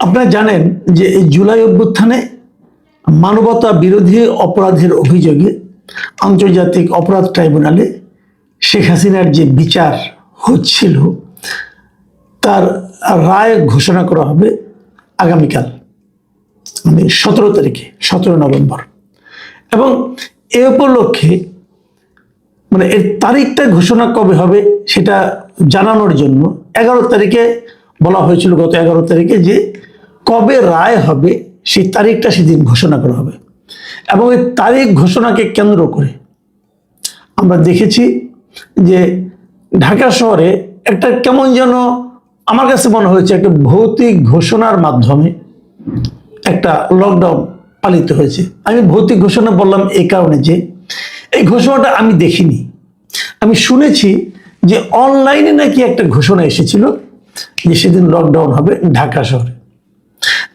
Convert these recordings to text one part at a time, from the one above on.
আপনারা জানেন যে এই জুলাই অভ্যুত্থানে মানবতা বিরোধী অপরাধের অভিযোগে আন্তর্জাতিক অপরাধ ট্রাইব্যুনালে শেখ হাসিনার যে বিচার হচ্ছিল, তার রায় ঘোষণা করা হবে আগামীকাল মানে সতেরো তারিখে, সতেরো নভেম্বর। এবং এ উপলক্ষে মানে এর তারিখটা ঘোষণা কবে হবে সেটা জানানোর জন্য এগারো তারিখে বলা হয়েছিল গত এগারো তারিখে যে কবে রায় হবে সেই তারিখটা সেদিন ঘোষণা করা হবে। এবং এই তারিখ ঘোষণাকে কেন্দ্র করে আমরা দেখেছি যে ঢাকা শহরে একটা কেমন যেন আমার কাছে মনে হয়েছে একটা ভৌতিক ঘোষণার মাধ্যমে একটা লকডাউন পালিত হয়েছে। আমি ভৌতিক ঘোষণা বললাম এই কারণে যে এই ঘোষণাটা আমি দেখিনি। আমি শুনেছি যে অনলাইনে নাকি একটা ঘোষণা এসেছিল যে সেদিন লকডাউন হবে ঢাকা শহরে।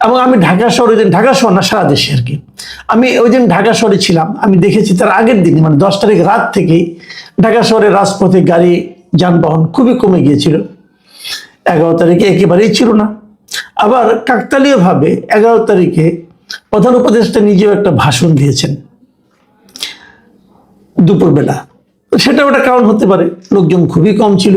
এবং আমি ঢাকা শহরে দিন ঢাকা শহর না, সারা দেশে আর কি। আমি ওই দিন ঢাকা শহরে ছিলাম, আমি দেখেছি তার আগের দিন মানে দশ তারিখ রাত থেকেই ঢাকা শহরে রাজপথে গাড়ি, যানবাহন খুবই কমে গিয়েছিল। এগারো তারিখে একেবারেই ছিল না। আবার কাকতালীয়ভাবে এগারো তারিখে প্রধান উপদেষ্টা নিজেও একটা ভাষণ দিয়েছেন। দুপুরবেলা। সেটা ওটা কারণ হতে পারে, লোকজন খুবই কম ছিল।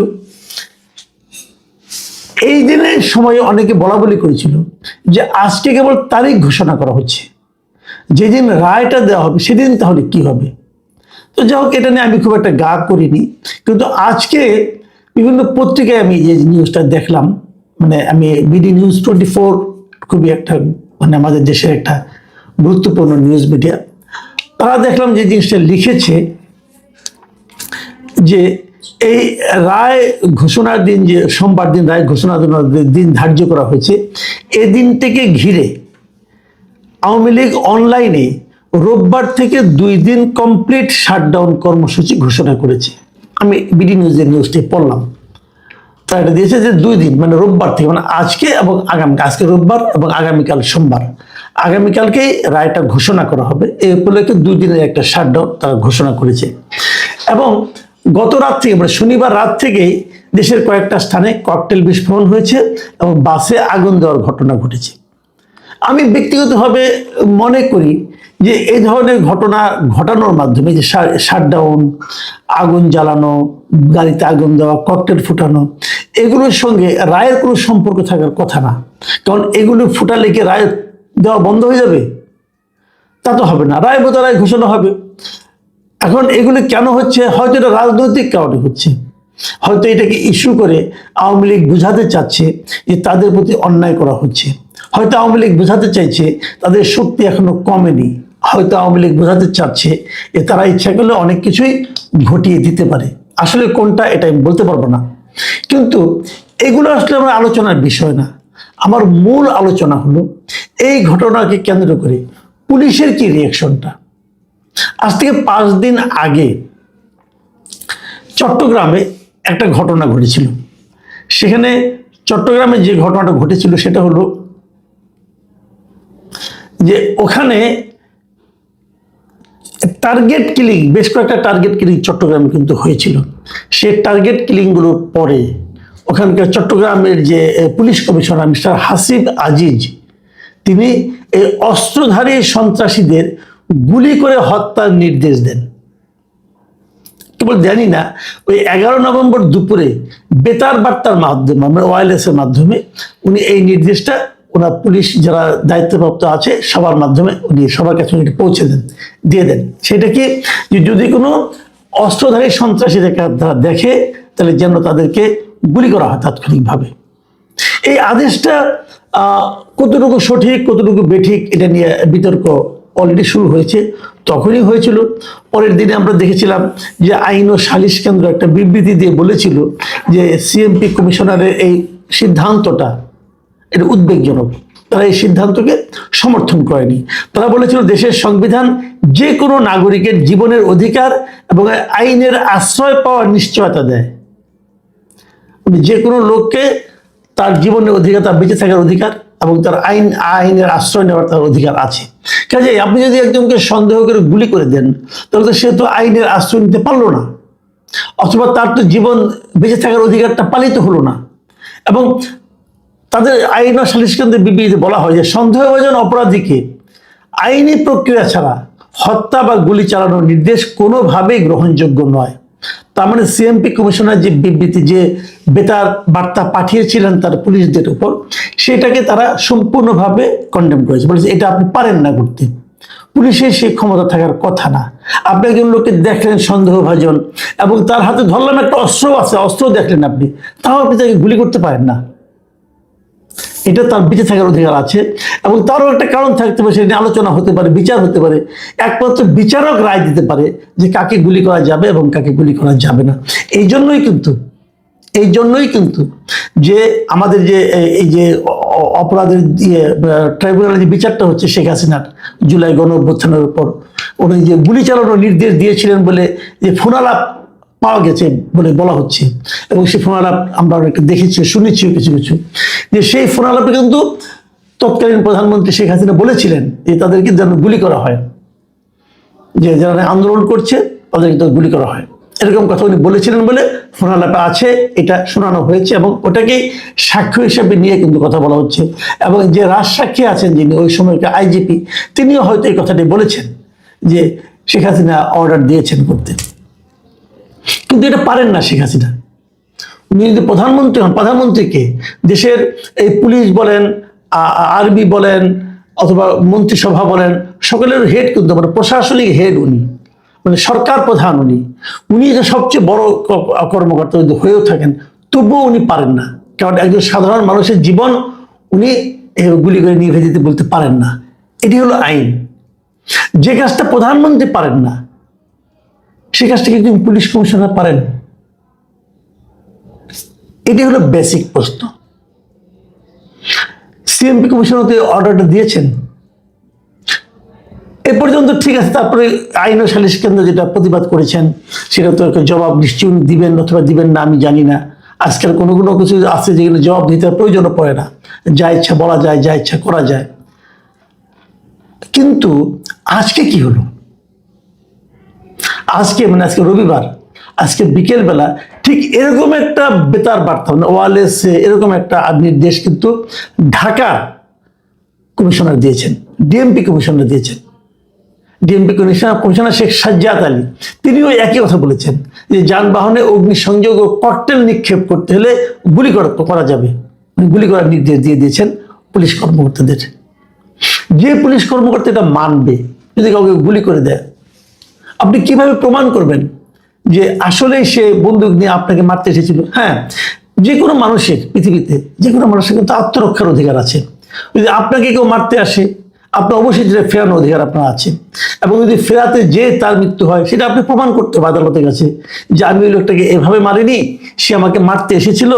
এই দিনের সময়ে অনেকে বলা বলি করেছিল যে আজকে কেবল তারিখ ঘোষণা করা হচ্ছে। যেদিন রায়টা দেওয়া হবে, সেদিন তাহলে কি হবে? তো যাই হোক, এটা নিয়ে আমি খুব একটা গা করিনি। কিন্তু আজকে বিভিন্ন পত্রিকায় আমি যে নিউজটা দেখলাম মানে আমি বিডি নিউজ টোয়েন্টি ফোর খুবই একটা মানে আমাদের দেশের একটা গুরুত্বপূর্ণ নিউজ মিডিয়া তারা দেখলাম যে জিনিসটা লিখেছে যে এই রায় ঘোষণার দিন যে, সোমবার দিন রায় ঘোষণা দিন ধার্য করা হয়েছে এই দিনটিকে ঘিরে আওয়ামী লীগ অনলাইনে রোববার থেকে দুই দিন কমপ্লিট শাটডাউন কর্মসূচি ঘোষণা করেছে। আমি বিডি নিউজের নিউজটি পড়লাম। তারা এটা দিয়েছে যে দুই দিন মানে রোববার থেকে মানে আজকে এবং আগামী, আজকে রোববার এবং আগামীকাল সোমবার। আগামীকালকে রায়টা ঘোষণা করা হবে। এই উপলক্ষে দুই দিনের একটা শাটডাউন তারা ঘোষণা করেছে। এবং গত রাত থেকে মানে শনিবার রাত থেকেই দেশের কয়েকটা স্থানে ককটেল বিস্ফোরণ হয়েছে এবং বাসে আগুন দেওয়ার ঘটনা ঘটেছে। আমি ব্যক্তিগতভাবে মনে করি যে এই ধরনের ঘটনা ঘটানোর মাধ্যমে যে শাটডাউন আগুন জ্বালানো, গাড়িতে আগুন দেওয়া ককটেল ফুটানো, এগুলোর সঙ্গে রায়ের কোনো সম্পর্ক থাকার কথা না। কারণ এগুলো ফুটালে কি রায় দেওয়া বন্ধ হয়ে যাবে? তা তো হবে না। রায় বোধ রায় ঘোষণা হবে। এখন এগুলো কেন হচ্ছে? হয়তো এটা রাজনৈতিক কারণে হচ্ছে। হয়তো এটাকে ইস্যু করে আওয়ামী লীগ বুঝাতে চাচ্ছে যে তাদের প্রতি অন্যায় করা হচ্ছে। হয়তো আওয়ামী লীগ বোঝাতে চাইছে তাদের শক্তি এখনও কমেনি। হয়তো আওয়ামী লীগ বোঝাতে চাচ্ছে যে তারা ইচ্ছা করলে অনেক কিছুই ঘটিয়ে দিতে পারে। আসলে কোনটা এটা আমি বলতে পারব না। কিন্তু এগুলো আসলে আমার আলোচনার বিষয় না। আমার মূল আলোচনা হলো এই ঘটনাকে কেন্দ্র করে পুলিশের কি রিয়াকশনটা আজ থেকে পাঁচ দিন আগে চট্টগ্রামে একটা ঘটনা ঘটেছিল। সেখানে চট্টগ্রামে যে ঘটনাটা ঘটেছিল সেটা হলো যে ওখানে টার্গেট কিলিং বেশ কয়েকটা টার্গেট কিলিং চট্টগ্রামে কিন্তু হয়েছিল। সে টার্গেট কিলিংগুলোর পরে ওখানকার চট্টগ্রামের যে police commissioner mister Hasib Aziz, তিনি এই অস্ত্রধারী সন্ত্রাসীদের গুলি করে হত্যার নির্দেশ দেন। কেবল জানি না, ওই এগারো নভেম্বর দুপুরে বেতার বার্তার মাধ্যমে মানে ওয়ারলেসের মাধ্যমে উনি এই নির্দেশটা ওনার পুলিশ যারা দায়িত্বপ্রাপ্ত আছে সবার মাধ্যমে উনি সবার কাছে পৌঁছে দেন, দিয়ে দেন। সেটা কি যদি কোনো অস্ত্রধারী সন্ত্রাসী তারা দেখে, তাহলে যেন তাদেরকে গুলি করা হয় তাৎক্ষণিকভাবে। এই আদেশটা কতটুকু সঠিক, কতটুকু বেঠিক, এটা নিয়ে বিতর্ক অলরেডি শুরু হয়েছে, তখনই হয়েছিল। পরের দিনে আমরা দেখেছিলাম যে আইন ও সালিশ কেন্দ্র একটা বিবৃতি দিয়ে বলেছিল যে সিএমপি কমিশনারের এই সিদ্ধান্তটা, এটা উদ্বেগজনক। তারা এই সিদ্ধান্তকে সমর্থন করেনি। তারা বলেছিল দেশের সংবিধান যে কোনো নাগরিকের জীবনের অধিকার এবং আইনের আশ্রয় পাওয়ার নিশ্চয়তা দেয়। যে কোনো লোককে তার জীবনের অধিকার, তার বেঁচে থাকার অধিকার এবং তার আইন, আইনের আশ্রয় নেওয়ার তার অধিকার আছে। কাজে আপনি যদি একজনকে সন্দেহ করে গুলি করে দেন, তাহলে তো সে তো আইনের আশ্রয় নিতে পারল না। অথবা তার তো জীবন বেঁচে থাকার অধিকারটা পালিত হলো না। এবং তাদের আইন ও সালিশ কেন্দ্রের বিবৃতিতে বলা হয় যে, সন্দেহভাজন অপরাধীকে আইনি প্রক্রিয়া ছাড়া হত্যা বা গুলি চালানোর নির্দেশ কোনোভাবেই গ্রহণযোগ্য নয়। তার মানে সিএমপি কমিশনার যে বিবৃতি, যে বেতার বার্তা পাঠিয়েছিলেন তার পুলিশদের উপর, সেটাকে তারা সম্পূর্ণভাবে কন্ডেম করেছে। বলেছে, এটা আপনি পারেন না করতে। পুলিশের সেই ক্ষমতা থাকার কথা না। আপনি একজন লোককে দেখলেন সন্দেহভাজন এবং তার হাতে ধরলাম একটা অস্ত্র আছে অস্ত্র দেখলেন আপনি। তাও আপনি তাকে গুলি করতে পারেন না। এটা তার বেঁচে থাকার অধিকার আছে এবং তারও একটা কারণ থাকতে পারে, সেটা আলোচনা হতে পারে, বিচার হতে পারে। একমাত্র বিচারক রায় দিতে পারে যে কাকে গুলি করা যাবে এবং কাকে গুলি করা যাবে না। এই জন্যই কিন্তু, এই জন্যই কিন্তু যে আমাদের যে, এই যে অপরাধের ইয়ে ট্রাইব্যুনালের যে বিচারটা হচ্ছে শেখ হাসিনার জুলাই গণ উপর, উনি যে গুলি চালানোর নির্দেশ দিয়েছিলেন বলে যে ফোনালাপ পাওয়া গেছে বলে বলা হচ্ছে। এবং সেই ফোনালাপ আমরা অনেকটা দেখেছি, শুনেছি কিছু কিছু। যে সেই ফোনালাপে কিন্তু তৎকালীন প্রধানমন্ত্রী শেখ হাসিনা বলেছিলেন যে তাদেরকে যেন গুলি করা হয়। যে যারা আন্দোলন করছে, তাদেরকে তো গুলি করা হয়। এরকম কথা উনি বলেছিলেন বলে ফোনালাপে আছে, এটা শোনানো হয়েছে এবং ওটাকেই সাক্ষ্য হিসেবে নিয়ে কিন্তু কথা বলা হচ্ছে। এবং যে রাজসাক্ষী আছেন যিনি, ওই সময়কার আইজিপি, তিনিও হয়তো এই কথাটি বলেছেন যে শেখ হাসিনা অর্ডার দিয়েছেন করতে। কিন্তু এটা পারেন না শেখ হাসিনা। উনি যদি প্রধানমন্ত্রী হন প্রধানমন্ত্রীকে দেশের এই পুলিশ বলেন আর্মি বলেন, অথবা মন্ত্রিসভা বলেন, সকলের হেড কিন্তু মানে প্রশাসনিক হেড উনি। মানে সরকার প্রধান উনি। উনি যে সবচেয়ে বড় কর্মকর্তা যদি হয়েও থাকেন, তবুও উনি পারেন না। কারণ একজন সাধারণ মানুষের জীবন উনি গুলি করে নিভে দিতে বলতে পারেন না। এটি হলো আইন। যে কাজটা প্রধানমন্ত্রী পারেন না সে কাজটা কিন্তু পুলিশ কমিশনার পারেন? এটি হলো বেসিক প্রশ্ন। সিএমপি কমিশনার অর্ডারটা দিয়েছেন। এ পর্যন্ত ঠিক আছে, তারপরে আইন ও সালিশ কেন্দ্র যেটা প্রতিবাদ করেছেন, সেটা তো একটা জবাব নিশ্চয়ই উনি দিবেন অথবা দিবেন না, আমি জানি না। আজকাল কোনো কোনো কিছু আছে যেগুলো জবাব দিতে প্রয়োজনও পড়ে না। যা ইচ্ছা বলা যায়, যা ইচ্ছা করা যায়। কিন্তু আজকে কি হলো? আজকে মানে আজকে রবিবার, আজকে বিকেলবেলা ঠিক এরকম একটা বেতার বার্তা মানে ওয়ালেসে, এরকম একটা নির্দেশ কিন্তু ঢাকা কমিশনার দিয়েছেন, ডিএমপি কমিশনার দিয়েছেন। DMP commissioner commissioner Sheikh Sajjad Ali, তিনিও একই কথা বলেছেন যে যানবাহনে অগ্নিসংযোগ ও ককটেল নিক্ষেপ করতে হলে গুলি করা করা যাবে। গুলি করার নির্দেশ দিয়ে দিয়েছেন পুলিশ কর্মকর্তাদের। যে পুলিশ কর্মকর্তা এটা মানবে, যদি কাউকে গুলি করে দেয় আপনি কীভাবে প্রমাণ করবেন যে আসলেই সে বন্দুক নিয়ে আপনাকে মারতে এসেছিল? হ্যাঁ যে কোনো মানুষের পৃথিবীতে, যে কোনো মানুষের কিন্তু আত্মরক্ষার অধিকার আছে। যদি আপনাকে কেউ মারতে আসে আপনার অবশ্যই যেটা ফেরানোর অধিকার আপনার আছে। এবং যদি ফেরাতে যে তার মৃত্যু হয়, সেটা আপনি প্রমাণ করতে হবে আদালতের কাছে যে আমি ওই লোকটাকে এভাবে মারিনি, সে আমাকে মারতে এসেছিল,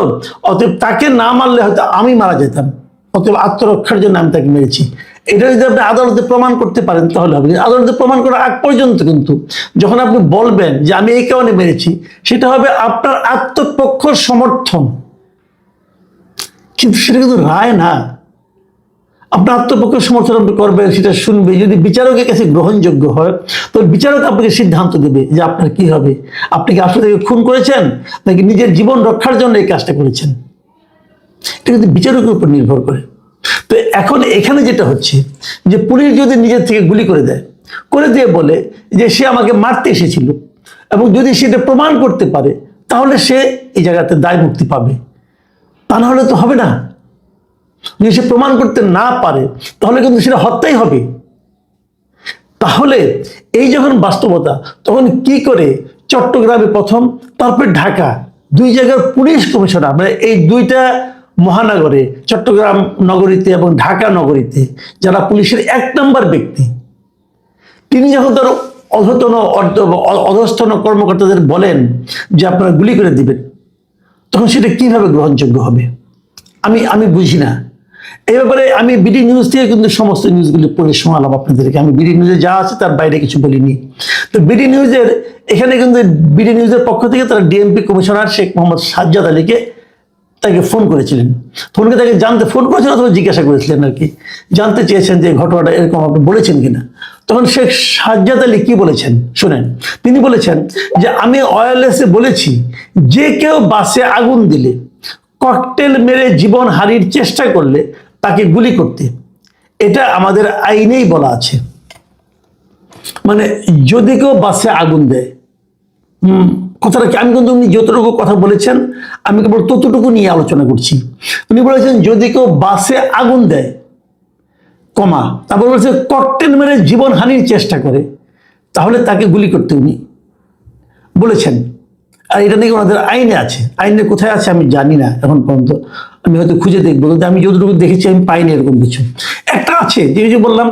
অতএব তাকে না মারলে হয়তো আমি মারা যেতাম, অতএব আত্মরক্ষার জন্য আমি তাকে মেরেছি। এটা যদি আপনি আদালতে প্রমাণ করতে পারেন, তাহলে হবে। আদালতে প্রমাণ করার আগ পর্যন্ত কিন্তু যখন আপনি বলবেন যে আমি এই কারণে মেরেছি, সেটা হবে আপনার আত্মপক্ষ সমর্থন। কিন্তু সেটা কিন্তু রায় না। আপনার আত্মপক্ষ সমর্থন আপনি করবেন, সেটা শুনবে। যদি বিচারকের কাছে গ্রহণযোগ্য হয়, তো বিচারক আপনাকে সিদ্ধান্ত দেবে যে আপনার কি হবে। আপনি কি আসলে খুন করেছেন, নাকি নিজের জীবন রক্ষার জন্য এই কাজটা করেছেন? এটা কিন্তু বিচারকের উপর নির্ভর করে। তো এখন এখানে যেটা হচ্ছে যে পুলিশ যদি নিজের থেকে গুলি করে দেয়, করে দিয়ে বলে যে সে আমাকে মারতে এসেছিল এবং যদি সেটা প্রমাণ করতে পারে, তাহলে সে এই জায়গাতে দায় মুক্তি পাবে। তা না হলে তো হবে না। যদি সে প্রমাণ করতে না পারে, তাহলে কিন্তু সেটা হত্যাই হবে। তাহলে এই যখন বাস্তবতা, তখন কি করে চট্টগ্রামে প্রথম, তারপর ঢাকা, দুই জায়গার পুলিশ কমিশনার মানে এই দুইটা মহানগরে, চট্টগ্রাম নগরীতে এবং ঢাকা নগরীতে যারা পুলিশের এক নম্বর ব্যক্তি, তিনি যখন তার অধতন অর্ধ- অ- অধস্তন কর্মকর্তাদের বলেন যে আপনারা গুলি করে দিবেন, তখন সেটা কীভাবে গ্রহণযোগ্য হবে? আমি আমি বুঝি না। এই ব্যাপারে আমি বিডি নিউজ থেকে কিন্তু সমস্ত নিউজগুলি পড়ে শোনালাম আপনাদেরকে। আমি বিডি নিউজে যা আছে তার বাইরে কিছু বলিনি। তো বিডি নিউজের, এখানে কিন্তু বিডি নিউজের পক্ষ থেকে তারা ডিএমপি কমিশনার শেখ মোহাম্মদ সাজ্জাদ আলীকে তাকে ফোন করেছিলেন। ফোনকে তাকে জানতে ফোন করেছেন অথবা জিজ্ঞাসা করেছিলেন আর কি। জানতে চেয়েছেন যে ঘটনাটা এরকম আপনি বলেছেন কিনা। তখন শেখ সাজ্জাদ আলী কি বলেছেন? শুনেন। তিনি বলেছেন যে আমি ওয়্যারলেসে বলেছি যে কেউ বাসে আগুন দিলে ককটেল মেরে জীবন হারির চেষ্টা করলে তাকে গুলি করতে। এটা আমাদের আইনেই বলা আছে। মানে যদি কেউ বাসে আগুন দেয় হুম, কথাটা কি? আমি কিন্তু উনি যতটুকু কথা বলেছেন, আমি কেবল ততটুকু নিয়ে আলোচনা করছি। উনি বলেছেন, যদি কেউ বাসে আগুন দেয়, কমা, তারপর বলেছে, ককটেল মেরে জীবন হানির চেষ্টা করে। তাহলে তাকে গুলি করতে উনি বলেছেন। আর এটা নাকি ওনাদের আইনে আছে। আইনে কোথায় আছে আমি জানি না এখন পর্যন্ত। আমি হয়তো খুঁজে দেখব, কিন্তু আমি যতটুকু দেখেছি, আমি পাইনি এরকম কিছু। একটা আছে, যে যে বললাম,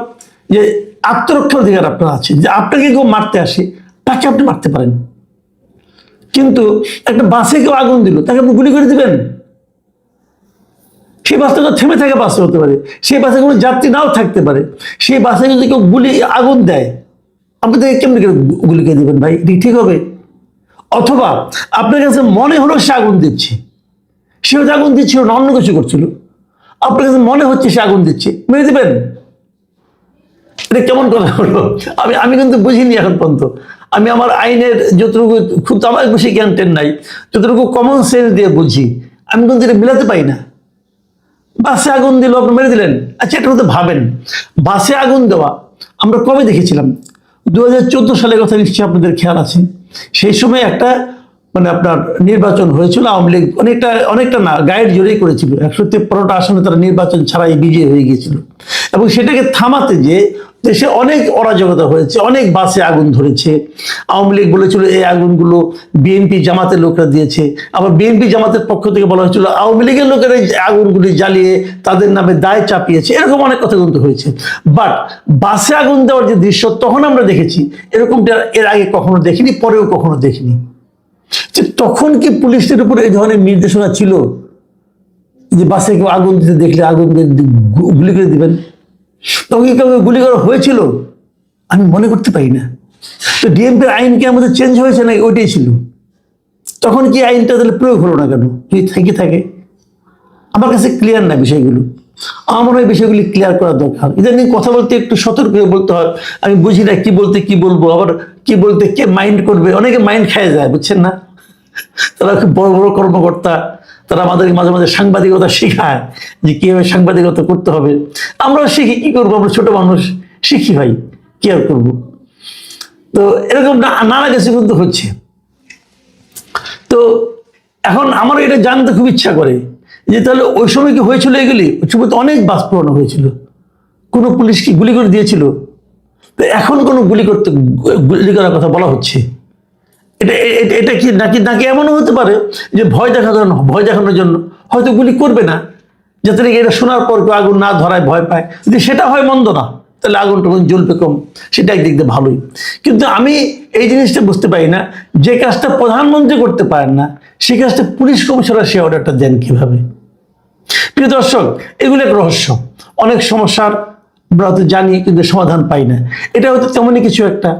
যে আত্মরক্ষার অধিকার আপনার আছে, যে আপনাকে কেউ মারতে আসে, তাকে আপনি মারতে পারেন। কিন্তু একটা বাসে কেউ আগুন দিল, তাকে গুলি করে দিবেন? সেই বাসটা তো থেমে থাকে বাসে হতে পারে, সেই বাসে কোনো যাত্রী নাও থাকতে পারে, সেই বাসে যদি কেউ গুলি, আগুন দেয়, আপনি তাকে কেমনি করে গুলি করে দিবেন ভাই? এটি ঠিক হবে? অথবা আপনার কাছে মনে হলো সে আগুন দিচ্ছে সে হয়তো আগুন দিচ্ছিল না, অন্য কিছু করছিল, আপনার কাছে মনে হচ্ছে সে আগুন দিচ্ছে, মেরে দেবেন? এটা কেমন কথা হলো? আমি আমি কিন্তু বুঝিনি এখন পর্যন্ত। আমি আমার আইনের যতটুকু খুব তো আমার বেশি জ্ঞান টেন নাই, যতটুকু কমন সেন্স দিয়ে বুঝি, আমি কিন্তু এটা মিলাতে পাই না। বাসে আগুন দিল, আপনি মেরে দিলেন। আচ্ছা এটা তো ভাবেন। বাসে আগুন দেওয়া, আমরা কবে দেখেছিলাম? দু হাজার চোদ্দ সালের কথা নিশ্চয়ই আপনাদের খেয়াল আছে। সেই সময় একটা মানে আপনার নির্বাচন হয়েছিল, আওয়ামী লীগ অনেকটা অনেকটা না, গায়ের জোরেই করেছিল। একশো তেপ্পনোটা আসনে তারা নির্বাচন ছাড়াই বিজয়ী হয়ে গিয়েছিল। এবং সেটাকে থামাতে যে দেশে অনেক অরাজকতা হয়েছে, অনেক বাসে আগুন ধরেছে। আওয়ামী লীগ বলেছিল এই আগুনগুলো বিএনপি জামাতের লোকরা দিয়েছে। আবার বিএনপি জামাতের পক্ষ থেকে বলা হয়েছিল, আওয়ামী লীগের লোকেরা এই আগুনগুলি জ্বালিয়ে তাদের নামে দায় চাপিয়েছে। এরকম অনেক কথা কিন্তু হয়েছে। বাট বাসে আগুন দেওয়ার যে দৃশ্য তখন আমরা দেখেছি, এরকমটা এর আগে কখনো দেখিনি, পরেও কখনো দেখিনি। যে তখন কি পুলিশের উপর এই ধরনের নির্দেশনা ছিল? যে বাসে কেউ আগুন দিতে দেখলে আগুন গুলি করে দিবেন? তখন কি কাউকে গুলি করা হয়েছিল? আমি মনে করতে পারি না। তো ডিএমপির আইন কি আমাদের চেঞ্জ হয়েছে নাকি? ওইটাই ছিল। তখন কি আইনটা তাহলে প্রয়োগ হলো না কেন? যদি থেকে থাকে? আমার কাছে ক্লিয়ার না বিষয়গুলো। আমার হয় বিষয়গুলি ক্লিয়ার করা দরকার। ইদানিং কথা বলতে একটু সতর্ক হয়ে বলতে হয়। আমি বুঝি না কি বলতে, কি বলব। আবার কি বলতে, কে মাইন্ড করবে? অনেকে মাইন্ড খেয়ে যায়, বুঝছেন না? তারা খুব বড় বড় কর্মকর্তা। তারা আমাদের মাঝে মাঝে সাংবাদিকতা শেখায় যে কীভাবে সাংবাদিকতা করতে হবে। আমরাও শিখি, কি করব? আমরা ছোট মানুষ, শিখি ভাই, কি আর করব? তো এরকম নানা কিছু কিন্তু হচ্ছে। তো এখন আমার এটা জানতে খুব ইচ্ছা করে যে তাহলে ওই সময় কি হয়েছিল এগুলি? ওই অনেক বাস পুরানো হয়েছিল। কোনো পুলিশ কি গুলি করে দিয়েছিল? তো এখন কোনো গুলি করতে, গুলি করার কথা বলা হচ্ছে। এটা এটা কি নাকি নাকি এমনও হতে পারে যে ভয় দেখানোর ভয় দেখানোর জন্য হয়তো গুলি করবে না, যাতে নাকি এটা শোনার পর কেউ আগুন না ধরায় ভয় পায়। যদি সেটা হয় মন্দ না, তাহলে আগুন টুকুন জ্বলবে কম, সেটা একদিক দিয়ে ভালোই। কিন্তু আমি এই জিনিসটা বুঝতে পারি না, যে কাজটা প্রধানমন্ত্রী করতে পারেন না সেই কাজটা পুলিশ কমিশনার সে অর্ডারটা দেন কীভাবে? প্রিয় দর্শক, এগুলো এক রহস্য। অনেক সমস্যার, আমরা হয়তো জানি, কিন্তু সমাধান পাই না। এটা হয়তো তেমনই কিছু একটা।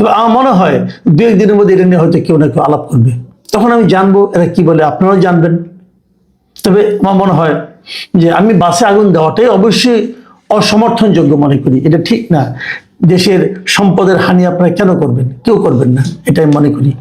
তবে আমার মনে হয় দু একদিনের মধ্যে এটা নিয়ে হয়তো কেউ না কেউ আলাপ করবে। তখন আমি জানব এরা কি বলে, আপনারাও জানবেন। তবে আমার মনে হয় যে আমি বাসে আগুন দেওয়াটাই অবশ্যই অসমর্থনযোগ্য মনে করি। এটা ঠিক না। দেশের সম্পদের হানি আপনারা কেন করবেন? কেউ করবেন না। এটা আমি মনে করি।